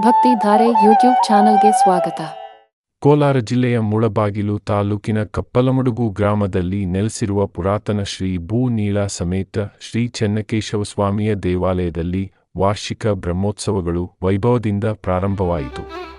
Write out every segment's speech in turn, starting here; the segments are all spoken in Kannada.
ಭಕ್ತಿಧಾರೆ ಯೂಟ್ಯೂಬ್ ಚಾನಲ್ಗೆ ಸ್ವಾಗತ. ಕೋಲಾರ ಜಿಲ್ಲೆಯ ಮುಳಬಾಗಿಲು ತಾಲೂಕಿನ ಕಪ್ಪಲಮಡುಗು ಗ್ರಾಮದಲ್ಲಿ ನೆಲೆಸಿರುವ ಪುರಾತನ ಶ್ರೀ ಭೂ ನೀಳ ಸಮೇತ ಶ್ರೀ ಚೆನ್ನಕೇಶವ ಸ್ವಾಮಿಯ ದೇವಾಲಯದಲ್ಲಿ ವಾರ್ಷಿಕ ಬ್ರಹ್ಮೋತ್ಸವಗಳು ವೈಭವದಿಂದ ಪ್ರಾರಂಭವಾಯಿತು.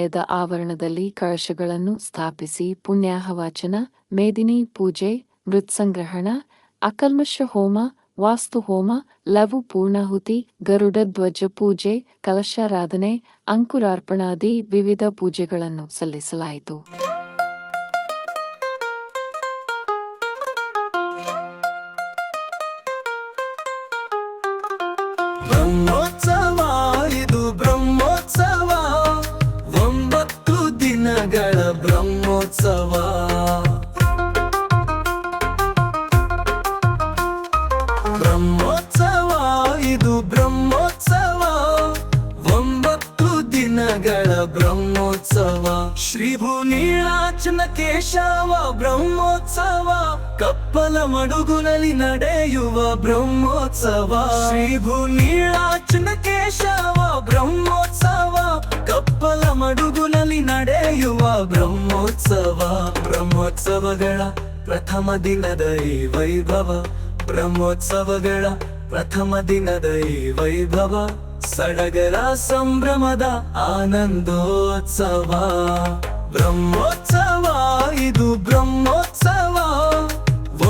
ಆಲಯದ ಆವರಣದಲ್ಲಿ ಕಳಶಗಳನ್ನು ಸ್ಥಾಪಿಸಿ ಪುಣ್ಯಾಹವಾಚನ, ಮೇದಿನಿ ಪೂಜೆ, ಮೃತ್ಸಂಗ್ರಹಣ ಅಕಲ್ಮಶ ಹೋಮ ವಾಸ್ತು ಹೋಮ ಲಘು ಪೂರ್ಣಾಹುತಿ, ಗರುಡ ಧ್ವಜ ಪೂಜೆ, ಕಲಶಾರಾಧನೆ, ಅಂಕುರಾರ್ಪಣಾದಿ ವಿವಿಧ ಪೂಜೆಗಳನ್ನು ಸಲ್ಲಿಸಲಾಯಿತು. ಶ್ರೀ ಭೂನೀಳಾಚನ ಕೇಶವ ಬ್ರಹ್ಮೋತ್ಸವ. ಕಪ್ಪಲ ಮಡುಗುನಲ್ಲಿ ನಡೆಯುವ ಬ್ರಹ್ಮೋತ್ಸವ. ಶ್ರೀ ಭೂನೀಳಾಚನ ಕೇಶವ ಬ್ರಹ್ಮೋತ್ಸವ. ಕಪ್ಪಲ ಮಡುಗುನಲ್ಲಿ ನಡೆಯುವ ಬ್ರಹ್ಮೋತ್ಸವ. ಬ್ರಹ್ಮೋತ್ಸವಗಳ ಪ್ರಥಮ ದಿನದ ಈ ವೈಭವ. ಬ್ರಹ್ಮೋತ್ಸವಗಳ ಪ್ರಥಮ ದಿನದ ಈ ವೈಭವ. ಸಡಗರ ಸಂಭ್ರಮದ ಆನಂದೋತ್ಸವ. ಬ್ರಹ್ಮೋತ್ಸವ ಇದು ಬ್ರಹ್ಮೋತ್ಸವ.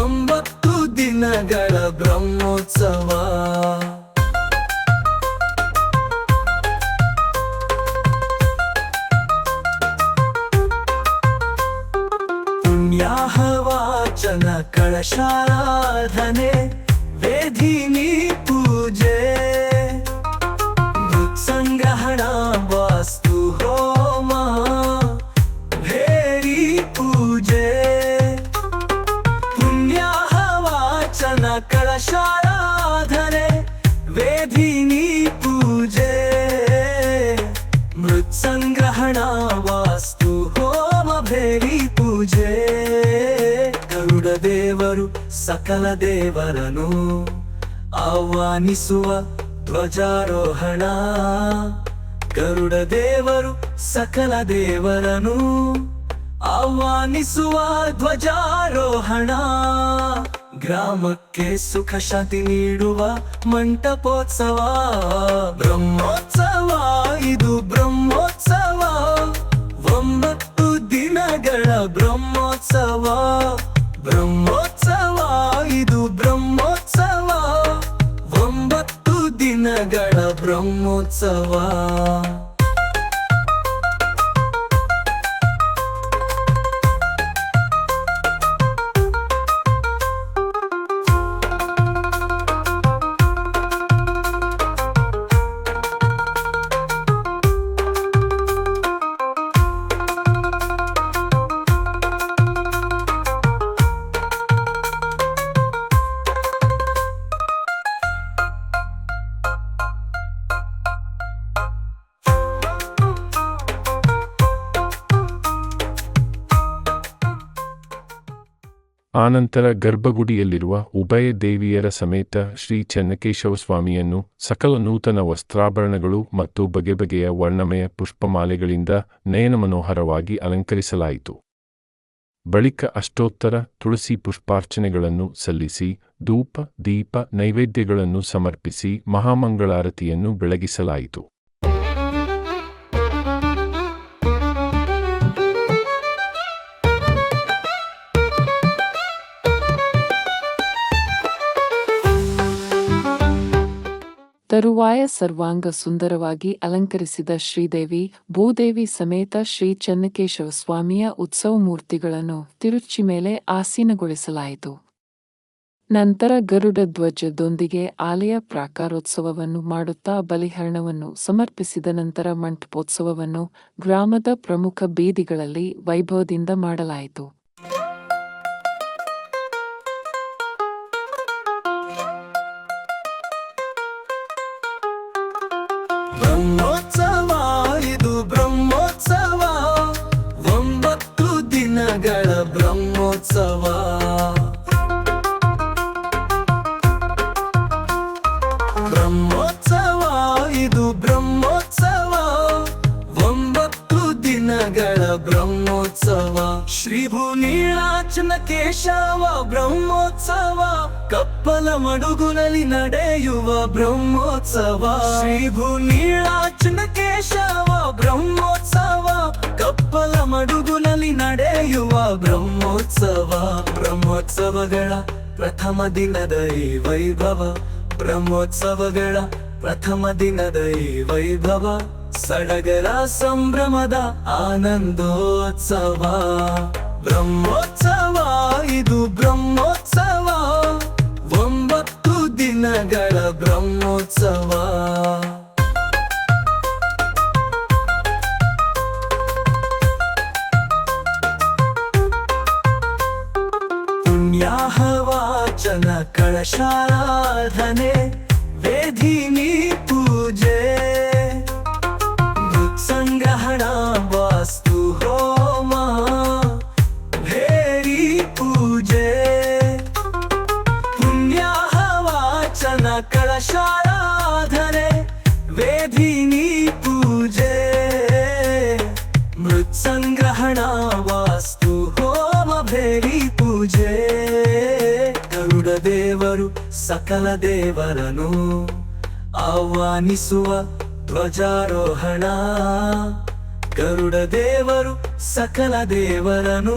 ಒಂಬತ್ತು ದಿನಗಳ ಬ್ರಹ್ಮೋತ್ಸವ. ಪುಣ್ಯಾಹವಾಚನ ಕಳಶಾರಾಧನೆ ವೇದಿನಿ ಸಕಲ ದೇವರನು ಆಹ್ವಾನಿಸುವ ಧ್ವಜಾರೋಹಣ. ಗರುಡ ದೇವರು ಸಕಲ ದೇವರನು ಆಹ್ವಾನಿಸುವ ಧ್ವಜಾರೋಹಣ. ಗ್ರಾಮಕ್ಕೆ ಸುಖ ಶಾಂತಿ ನೀಡುವ ಮಂಟಪೋತ್ಸವ. ಬ್ರಹ್ಮೋತ್ಸವ, ಇದು ಬ್ರಹ್ಮೋತ್ಸವ. ಒಂಬತ್ತು ದಿನಗಳ ಬ್ರಹ್ಮೋತ್ಸವ. ಬ್ರಹ್ಮೋತ್ಸವ ಒಂಬತ್ತು ದಿನಗಳ ಆನಂತರ ಗರ್ಭಗುಡಿಯಲ್ಲಿರುವ ಉಭಯ ದೇವಿಯರ ಸಮೇತ ಶ್ರೀ ಚೆನ್ನಕೇಶವ ಸ್ವಾಮಿಯನ್ನು ಸಕಲ ನೂತನ ವಸ್ತ್ರಾಭರಣಗಳು ಮತ್ತು ಬಗೆ ಬಗೆಯ ವರ್ಣಮಯ ಪುಷ್ಪಮಾಲೆಗಳಿಂದ ನಯನಮನೋಹರವಾಗಿ ಅಲಂಕರಿಸಲಾಯಿತು. ಬಳಿಕ ಅಷ್ಟೋತ್ತರ ತುಳಸಿ ಪುಷ್ಪಾರ್ಚನೆಗಳನ್ನು ಸಲ್ಲಿಸಿ, ಧೂಪ, ದೀಪ, ನೈವೇದ್ಯಗಳನ್ನು ಸಮರ್ಪಿಸಿ ಮಹಾಮಂಗಳಾರತಿಯನ್ನು ಬೆಳಗಿಸಲಾಯಿತು. ತರುವಾಯ ಸರ್ವಾಂಗ ಸುಂದರವಾಗಿ ಅಲಂಕರಿಸಿದ ಶ್ರೀದೇವಿ, ಭೂದೇವಿ ಸಮೇತ ಶ್ರೀ ಚನ್ನಕೇಶವ ಸ್ವಾಮಿಯ ಉತ್ಸವ ಮೂರ್ತಿಗಳನ್ನು ತಿರುಚಿ ಮೇಲೆ ಆಸೀನಗೊಳಿಸಲಾಯಿತು. ನಂತರ ಗರುಡ ಧ್ವಜದೊಂದಿಗೆ ಆಲಯ ಪ್ರಾಕಾರೋತ್ಸವವನ್ನು ಮಾಡುತ್ತಾ ಬಲಿಹರಣವನ್ನು ಸಮರ್ಪಿಸಿದ ನಂತರ ಮಂಟಪೋತ್ಸವವನ್ನು ಗ್ರಾಮದ ಪ್ರಮುಖ ಬೀದಿಗಳಲ್ಲಿ ವೈಭವದಿಂದ ಮಾಡಲಾಯಿತು. ಬ್ರಹ್ಮೋತ್ಸವ ಬ್ರಹ್ಮೋತ್ಸವ, ಇದು ಬ್ರಹ್ಮೋತ್ಸವ. ಒಂಬತ್ತು ದಿನಗಳ ಬ್ರಹ್ಮೋತ್ಸವ. ಶ್ರೀ ಭೂನೀಳಾಚನ ಕೇಶವ, ಬ್ರಹ್ಮೋತ್ಸವ. ಕಪ್ಪಲ ಮಡುಗುನಲ್ಲಿ ನಡೆಯುವ ಬ್ರಹ್ಮೋತ್ಸವ. ಶ್ರೀ ಭೂನೀಳಾಚನ ಕೇಶವ, ಬ್ರಹ್ಮೋತ್ಸವ. ಬ್ರಹ್ಮೋತ್ಸವ ಬ್ರಹ್ಮೋತ್ಸವಗಳ ಪ್ರಥಮ ದಿನದ ಈ ವೈಭವ. ಬ್ರಹ್ಮೋತ್ಸವಗಳ ಪ್ರಥಮ ದಿನದ ಈ ವೈಭವ, ಸಡಗರ ಸಂಭ್ರಮದ ಆನಂದೋತ್ಸವ. ಬ್ರಹ್ಮೋತ್ಸವ, ಇದು ಬ್ರಹ್ಮೋತ್ಸವ. ಒಂಬತ್ತು ದಿನಗಳ ಬ್ರಹ್ಮೋತ್ಸವ. ಪುಣ್ಯಾಹವಾಚನ ಕಳಶಾರಾಧನೆ ವೇದಿನಿ ಪೂಜೆ ಸಂಗ್ರಹಣ ದೇವರು ಸಕಲ ದೇವರನು ಆಹ್ವಾನಿಸುವ ಧ್ವಜಾರೋಹಣ. ಗರುಡ ದೇವರು ಸಕಲ ದೇವರನು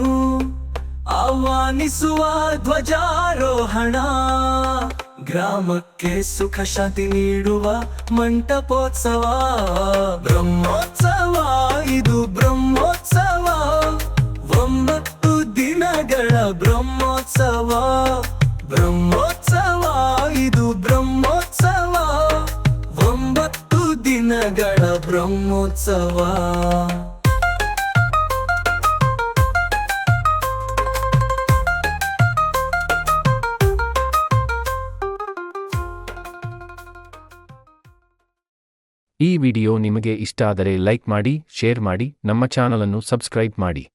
ಆಹ್ವಾನಿಸುವ ಧ್ವಜಾರೋಹಣ. ಗ್ರಾಮಕ್ಕೆ ಸುಖ ಶಾಂತಿ ನೀಡುವ ಮಂಟಪೋತ್ಸವ. ಬ್ರಹ್ಮೋತ್ಸವ, ಇದು ಬ್ರಹ್ಮೋತ್ಸವ. ಒಂಬತ್ತು ದಿನಗಳ ಬ್ರಹ್ಮೋತ್ಸವ. ಬ್ರಹ್ಮೋತ್ಸವ ಇದು ಬ್ರಹ್ಮೋತ್ಸವ. ಒಂಬತ್ತು ದಿನಗಳ ಬ್ರಹ್ಮೋತ್ಸವ. ಈ ವಿಡಿಯೋ ನಿಮಗೆ ಇಷ್ಟ ಆದರೆ ಲೈಕ್ ಮಾಡಿ, ಶೇರ್ ಮಾಡಿ, ನಮ್ಮ ಚಾನಲನ್ನು ಸಬ್ಸ್ಕ್ರೈಬ್ ಮಾಡಿ.